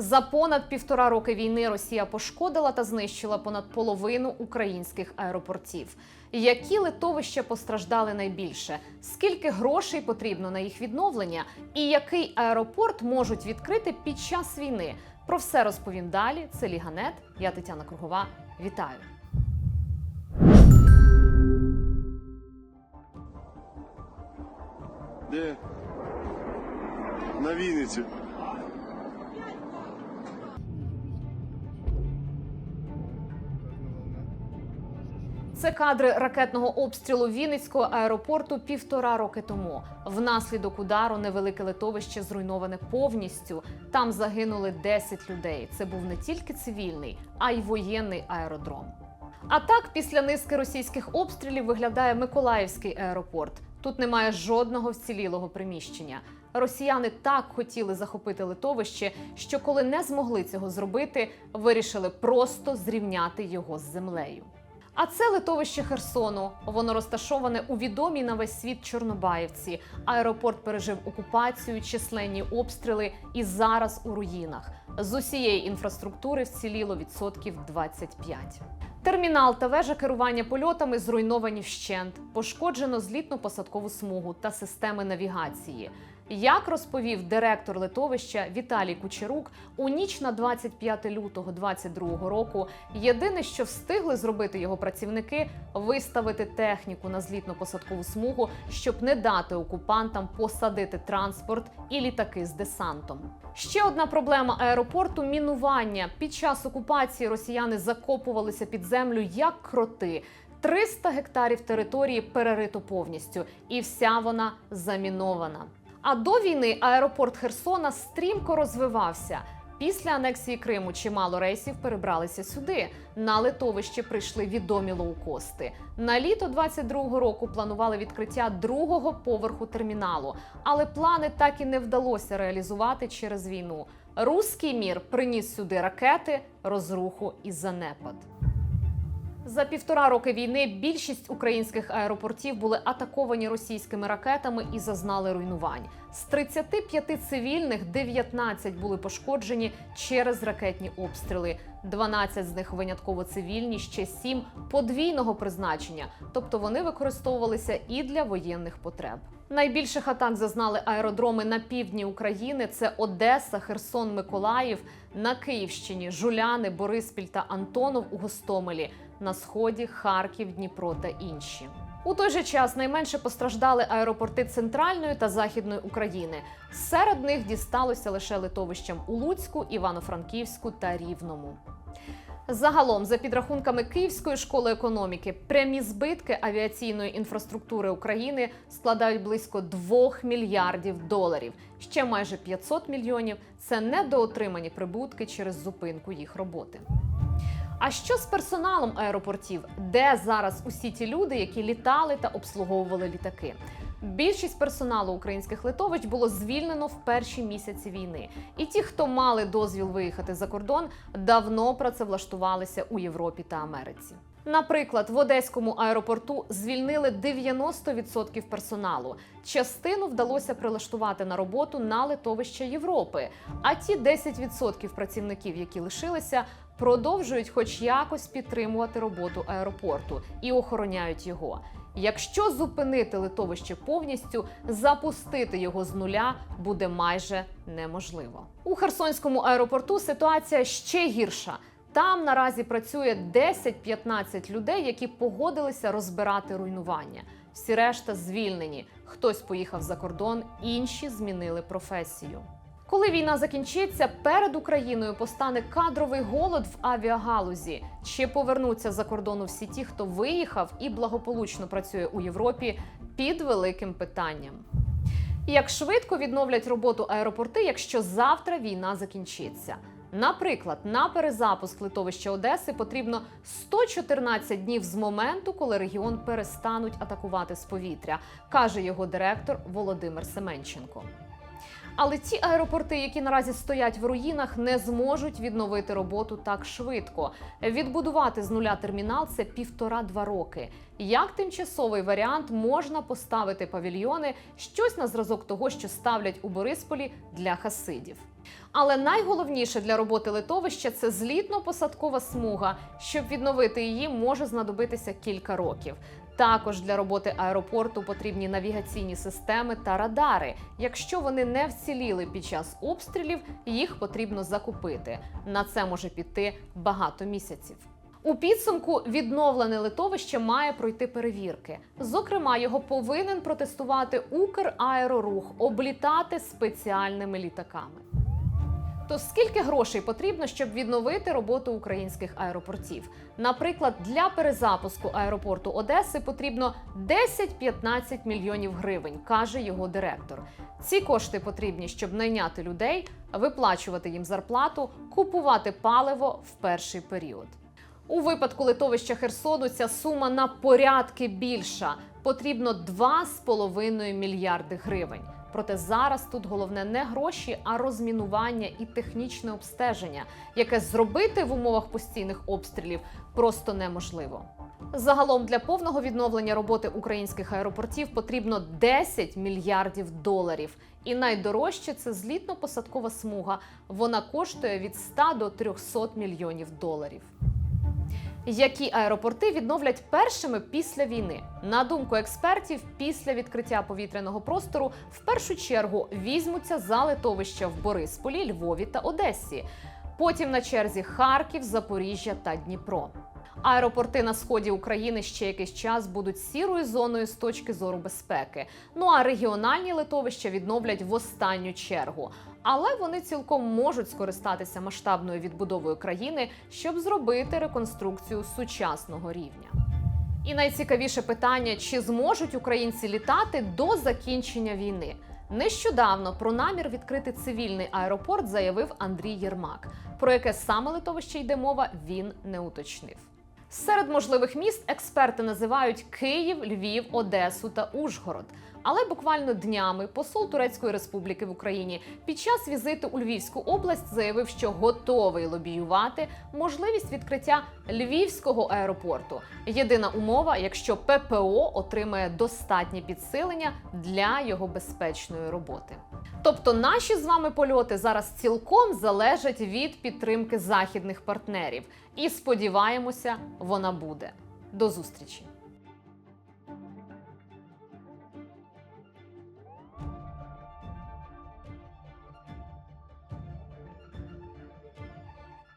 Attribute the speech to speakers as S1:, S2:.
S1: За понад півтора роки війни Росія пошкодила та знищила понад половину українських аеропортів. Які литовища постраждали найбільше? Скільки грошей потрібно на їх відновлення? І який аеропорт можуть відкрити під час війни? Про все розповім далі. Це Ліганет. Я Тетяна Кругова. Вітаю.
S2: Де? На Вінниці.
S1: Це кадри ракетного обстрілу Вінницького аеропорту півтора роки тому. Внаслідок удару невелике литовище зруйноване повністю. Там загинули 10 людей. Це був не тільки цивільний, а й воєнний аеродром. А так, після низки російських обстрілів виглядає Миколаївський аеропорт. Тут немає жодного вцілілого приміщення. Росіяни так хотіли захопити литовище, що коли не змогли цього зробити, вирішили просто зрівняти його з землею. А це литовище Херсону. Воно розташоване у відомій на весь світ Чорнобаївці. Аеропорт пережив окупацію, численні обстріли і зараз у руїнах. З усієї інфраструктури вціліло відсотків 25. Термінал та вежа керування польотами зруйновані вщент, пошкоджено злітно-посадкову смугу та системи навігації. Як розповів директор литовища Віталій Кучерук, у ніч на 25 лютого 2022 року єдине, що встигли зробити його працівники, виставити техніку на злітно-посадкову смугу, щоб не дати окупантам посадити транспорт і літаки з десантом. Ще одна проблема аеропорту мінування. Під час окупації росіяни закопувалися під землю як кроти. 300 гектарів території перерито повністю, і вся вона замінована. А до війни аеропорт Херсона стрімко розвивався. Після анексії Криму чимало рейсів перебралися сюди. На литовище прийшли відомі лоукости. На літо 22-го року планували відкриття другого поверху терміналу, але плани так і не вдалося реалізувати через війну. Руський мір приніс сюди ракети, розруху і занепад. За півтора роки війни більшість українських аеропортів були атаковані російськими ракетами і зазнали руйнувань. З 35 цивільних 19 були пошкоджені через ракетні обстріли. 12 з них винятково цивільні, ще 7 подвійного призначення, тобто вони використовувалися і для воєнних потреб. Найбільших атак зазнали аеродроми на півдні України: це Одеса, Херсон, Миколаїв, на Київщині, Жуляни, Бориспіль та Антонов у Гостомелі, на сході Харків, Дніпро та інші. У той же час найменше постраждали аеропорти центральної та західної України. Серед них дісталося лише литовищам у Луцьку, Івано-Франківську та Рівному. Загалом, за підрахунками Київської школи економіки, прямі збитки авіаційної інфраструктури України складають близько 2 мільярдів доларів. Ще майже 500 мільйонів це недоотримані прибутки через зупинку їх роботи. А що з персоналом аеропортів? Де зараз усі ті люди, які літали та обслуговували літаки? Більшість персоналу українських литовищ було звільнено в перші місяці війни, і ті, хто мали дозвіл виїхати за кордон, давно працевлаштувалися у Європі та Америці. Наприклад, в Одеському аеропорту звільнили 90% персоналу. Частину вдалося прилаштувати на роботу на литовища Європи. А ті 10% працівників, які лишилися, продовжують хоч якось підтримувати роботу аеропорту і охороняють його. Якщо зупинити литовище повністю, запустити його з нуля буде майже неможливо. У Херсонському аеропорту ситуація ще гірша. Там наразі працює 10-15 людей, які погодилися розбирати руйнування. Всі решта звільнені. Хтось поїхав за кордон, інші змінили професію. Коли війна закінчиться, перед Україною постане кадровий голод в авіагалузі. Чи повернуться за кордону всі ті, хто виїхав і благополучно працює у Європі, під великим питанням. Як швидко відновлять роботу аеропорти, якщо завтра війна закінчиться? Наприклад, на перезапуск литовища Одеси потрібно 114 днів з моменту, коли регіон перестануть атакувати з повітря, каже його директор Володимир Семенченко. Але ці аеропорти, які наразі стоять в руїнах, не зможуть відновити роботу так швидко. Відбудувати з нуля термінал це півтора-два роки. Як тимчасовий варіант можна поставити павільйони, щось на зразок того, що ставлять у Борисполі для хасидів. Але найголовніше для роботи литовища це злітно-посадкова смуга. Щоб відновити її, може знадобитися кілька років. Також для роботи аеропорту потрібні навігаційні системи та радари. Якщо вони не вціліли під час обстрілів, їх потрібно закупити. На це може піти багато місяців. У підсумку відновлене литовище має пройти перевірки. Зокрема, його повинен протестувати Украерорух, облітати спеціальними літаками. То скільки грошей потрібно, щоб відновити роботу українських аеропортів? Наприклад, для перезапуску аеропорту Одеси потрібно 10-15 мільйонів гривень, каже його директор. Ці кошти потрібні, щоб найняти людей, виплачувати їм зарплату, купувати паливо в перший період. У випадку литовища Херсону ця сума на порядки більша. Потрібно 2,5 мільярди гривень. Проте зараз тут головне не гроші, а розмінування і технічне обстеження, яке зробити в умовах постійних обстрілів просто неможливо. Загалом для повного відновлення роботи українських аеропортів потрібно 10 мільярдів доларів. І найдорожче це злітно-посадкова смуга. Вона коштує від 100 до 300 мільйонів доларів. Які аеропорти відновлять першими після війни? На думку експертів, після відкриття повітряного простору в першу чергу візьмуться за литовища в Борисполі, Львові та Одесі. Потім на черзі Харків, Запоріжжя та Дніпро. Аеропорти на сході України ще якийсь час будуть сірою зоною з точки зору безпеки. Ну а регіональні литовища відновлять в останню чергу. Але вони цілком можуть скористатися масштабною відбудовою країни, щоб зробити реконструкцію сучасного рівня. І найцікавіше питання: чи зможуть українці літати до закінчення війни? Нещодавно про намір відкрити цивільний аеропорт заявив Андрій Єрмак. Про яке саме литовище йде мова, він не уточнив. Серед можливих міст експерти називають Київ, Львів, Одесу та Ужгород. Але буквально днями посол Турецької Республіки в Україні під час візиту у Львівську область заявив, що готовий лобіювати можливість відкриття Львівського аеропорту. Єдина умова, якщо ППО отримає достатнє підсилення для його безпечної роботи. Тобто наші з вами польоти зараз цілком залежать від підтримки західних партнерів, і сподіваємося, вона буде. До зустрічі!